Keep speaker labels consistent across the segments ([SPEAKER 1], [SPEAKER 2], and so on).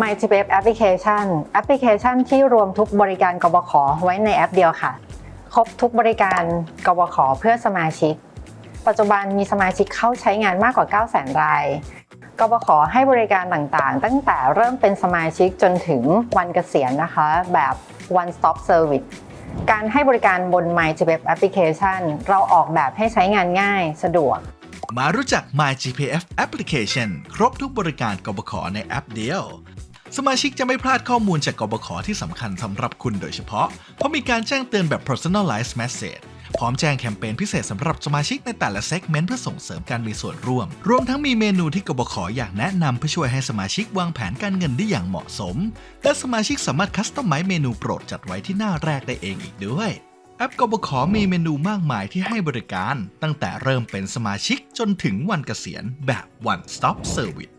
[SPEAKER 1] MyGPF Application แอปพลิเคชันที่รวมทุกบริการกบขไว้ในแอปเดียวค่ะ ครบทุกบริการกบขเพื่อสมาชิก ปัจจุบันมีสมาชิกเข้าใช้งานมากกว่า 9 0 0 0 0 0 รายกบขให้บริการต่างๆ ตั้งแต่เริ่มเป็นสมาชิกจนถึงวันเกษียณนะคะ แบบ one stop service การให้บริการบน MyGPF Application เราออกแบบให้ใช้งานง่ายสะดวก
[SPEAKER 2] มารู้จัก MyGPF Application ครบทุกบริการกบขในแอปเดียว สมาชิกจะไม่พลาดข้อมูลจากกบขที่สำคัญสำหรับคุณโดยเฉพาะ เพราะมีการแจ้งเตือนแบบ personalized message พร้อมแจ้งแคมเปญพิเศษสำหรับสมาชิกในแต่ละเซกเมนต์เพื่อส่งเสริมการมีส่วนร่วม รวมทั้งมีเมนูที่กบขอยากแนะนำเพื่อช่วยให้สมาชิกวางแผนการเงินได้อย่างเหมาะสม และสมาชิกสามารถคัสตอมไมซ์เมนูโปรดจัดไว้ที่หน้าแรกได้เองอีกด้วย แอปกบขมีเมนูมากมายที่ให้บริการ ตั้งแต่เริ่มเป็นสมาชิกจนถึงวันเกษียณแบบ one stop service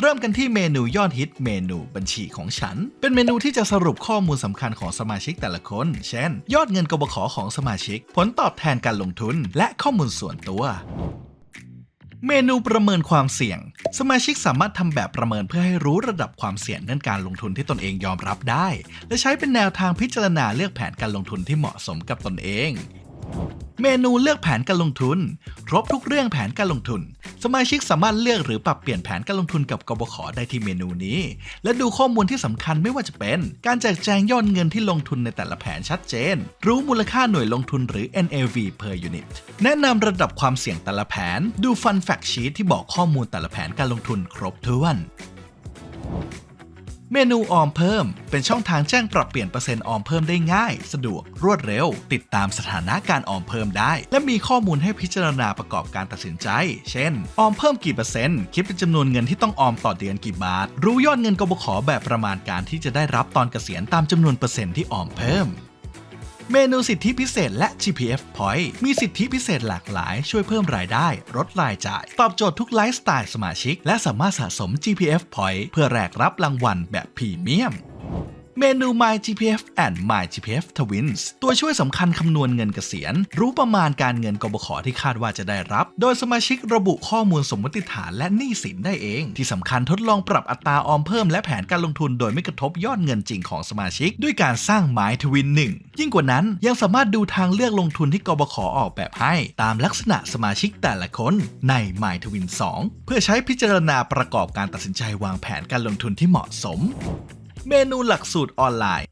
[SPEAKER 2] เริ่มกันที่เมนูยอดฮิตเมนูบัญชีของฉัน เป็นเมนูที่จะสรุปข้อมูลสำคัญของสมาชิกแต่ละคน เช่น ยอดเงินกบขของสมาชิก ผลตอบแทนการลงทุน และข้อมูลส่วนตัวเมนูประเมินความเสี่ยง สมาชิกสามารถทำแบบประเมินเพื่อให้รู้ระดับความเสี่ยงด้านการลงทุนที่ตนเองยอมรับได้ และใช้เป็นแนวทางพิจารณาเลือกแผนการลงทุนที่เหมาะสมกับตนเอง เมนูเลือกแผนการลงทุน ครบทุกเรื่องแผนการลงทุน สมาชิกสามารถเลือกหรือปรับเปลี่ยนแผนการลงทุนกับกบขได้ที่เมนูนี้ และดูข้อมูลที่สำคัญไม่ว่าจะเป็น การแจกแจงยอดเงินที่ลงทุนในแต่ละแผนชัดเจน รู้มูลค่าหน่วยลงทุนหรือ NAV per unit แนะนำระดับความเสี่ยงแต่ละแผน ดู Fun Fact Sheet ที่บอกข้อมูลแต่ละแผนการลงทุนครบถ้วน เมนูออมเพิ่ม เป็นช่องทางแจ้งปรับเปลี่ยนเปอร์เซ็นต์ออมเพิ่มได้ง่าย สะดวกรวดเร็ว ติดตามสถานะการออมเพิ่มได้ และมีข้อมูลให้พิจารณาประกอบการตัดสินใจ เช่น ออมเพิ่มกี่เปอร์เซ็นต์คิดเป็นจำนวนเงินที่ต้องออมต่อเดือนกี่บาท รู้ยอดเงินกบขแบบประมาณการที่จะได้รับตอนเกษียณตามจำนวนเปอร์เซ็นต์ที่ออมเพิ่ม เมนูสิทธิพิเศษและ GPF Point มีสิทธิพิเศษหลากหลาย ช่วยเพิ่มรายได้ลดรายจ่าย ตอบโจทย์ทุกไลฟ์สไตล์สมาชิก และสามารถสะสม GPF Point เพื่อแลกรับรางวัลแบบพรีเมียม เมนู My GPF and My GPF Twins ตัวช่วยสำคัญคำนวณเงินเกษียณ รู้ประมาณการเงินกบขที่คาดว่าจะได้รับ โดยสมาชิกระบุข้อมูลสมมติฐานและหนี้สินได้เอง ที่สำคัญทดลองปรับอัตราออมเพิ่มและแผนการลงทุนโดยไม่กระทบยอดเงินจริงของสมาชิก ด้วยการสร้าง My Twin 1ยิ่งกว่านั้นยังสามารถดูทางเลือกลงทุนที่กบขออกแบบให้ ตามลักษณะสมาชิกแต่ละคนใน My Twin 2 เพื่อใช้พิจารณาประกอบการตัดสินใจวางแผนการลงทุนที่เหมาะสม เมนูหลักสูตรออนไลน์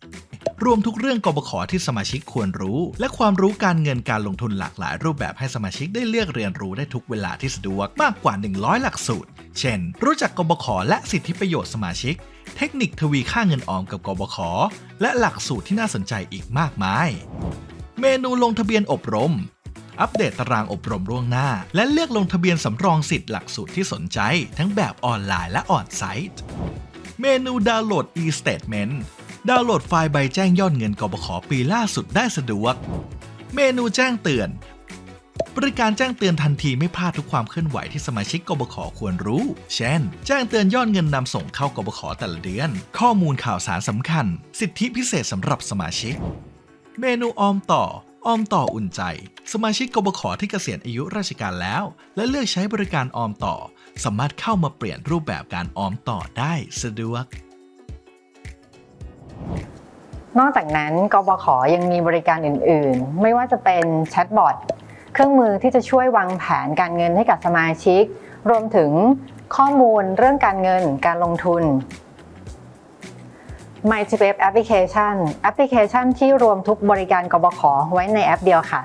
[SPEAKER 2] รวมทุกเรื่องกบขที่สมาชิกควรรู้ และความรู้การเงินการลงทุนหลากหลายรูปแบบให้สมาชิกได้เลือกเรียนรู้ได้ทุกเวลาที่สะดวกมากกว่า 100 หลักสูตร เช่น รู้จักกบขและสิทธิประโยชน์สมาชิก เทคนิคทวีค่าเงินออมกับกบขและหลักสูตรที่น่าสนใจอีกมากมาย เมนูลงทะเบียนอบรมอัปเดตตารางอบรมล่วงหน้า และเลือกลงทะเบียนสำรองสิทธิ์หลักสูตรที่สนใจ ทั้งแบบออนไลน์และออนไซต์ เมนูดาวน์โหลด e-statement ดาวน์โหลดไฟล์ใบแจ้งยอดเงินกบขปีล่าสุดได้สะดวก เมนูแจ้งเตือน บริการแจ้งเตือนทันทีไม่พลาดทุกความเคลื่อนไหวที่สมาชิกกบขควรรู้ เช่น แจ้งเตือนยอดเงินนำส่งเข้ากบขแต่ละเดือน ข้อมูลข่าวสารสำคัญ สิทธิพิเศษสำหรับสมาชิก เมนูออมต่อ ออมต่ออุ่นใจ สมาชิกกบขที่เกษียณอายุราชการแล้ว และเลือกใช้บริการออมต่อ สามารถเข้ามาเปลี่ยนรูปแบบการออมต่อได้สะดวก
[SPEAKER 1] นอกจากนั้นกบขยังมีบริการอื่น ๆ ไม่ว่าจะเป็นแชทบอทเครื่องมือที่จะช่วยวางแผนการเงินให้กับสมาชิก รวมถึงข้อมูลเรื่องการเงินการลงทุน MyGPF Application แอปพลิเคชันที่รวมทุกบริการกบขไว้ในแอปเดียวค่ะ